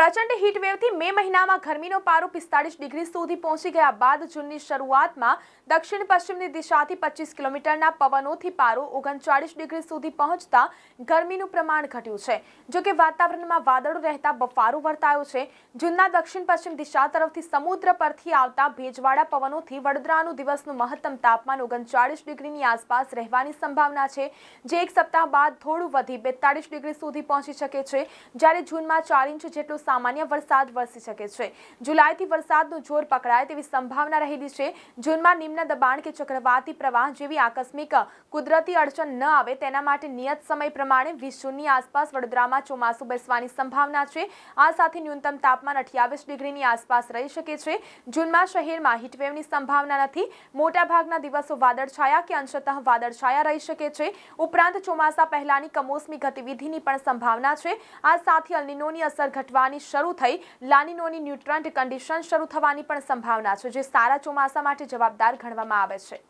પ્રચંડ હીટવેવથી મે મહિનામાં ગરમીનો પારો પિસ્તાળીસ ડિગ્રી સુધી પહોંચી ગયા બાદ જૂનની શરૂઆતમાં દક્ષિણ પશ્ચિમની દિશાથી પચીસ કિલોમીટરના પવનોથી પારો ઓગણચાળીસ ડિગ્રી સુધી પહોંચતા ગરમીનું પ્રમાણ ઘટ્યું છે. જોકે વાતાવરણમાં વાદળો રહેતા બફારો વર્તાયો છે. જૂનના દક્ષિણ પશ્ચિમ દિશા તરફથી સમુદ્ર પરથી આવતા ભેજવાળા પવનોથી વડોદરાનું દિવસનું મહત્તમ તાપમાન ઓગણચાળીસ ડિગ્રીની આસપાસ રહેવાની સંભાવના છે, જે એક સપ્તાહ બાદ થોડું વધી બેતાળીસ ડિગ્રી સુધી પહોંચી શકે છે. જ્યારે જૂનમાં ચાર ઇંચ જેટલો સામાન્ય વરસાદ વરસી શકે છે. જુલાઈથી વરસાદનું જોર પકડાય તેવી સંભાવના રહેલી છે. જૂનમાં નિમ્ન દબાણ કે ચક્રવાતી પ્રવાહ જેવી આકસ્મિક કુદરતી અડચણ ન આવે તેના માટે નિયત સમય પ્રમાણે વીસ જૂનની આસપાસ વડોદરામાં ચોમાસું બેસવાની સંભાવના છે. આ સાથે ન્યૂનતમ તાપમાન અઠ્યાવીસ ડિગ્રીની આસપાસ રહી શકે છે. જૂનમાં શહેરમાં હીટવેવની સંભાવના નથી. મોટાભાગના દિવસો વાદળછાયા કે અંશતઃ વાદળછાયા રહી શકે છે. ઉપરાંત ચોમાસા પહેલાની કમોસમી ગતિવિધિની પણ સંભાવના છે. આ સાથે અલ્નિનોની અસર ઘટવાની શરૂ થઈ લાનિનોની ન્યુટ્રન્ટ કન્ડિશન શરૂ થવાની પણ સંભાવના છે, જે સારા ચોમાસા માટે જવાબદાર ગણવામાં આવે છે.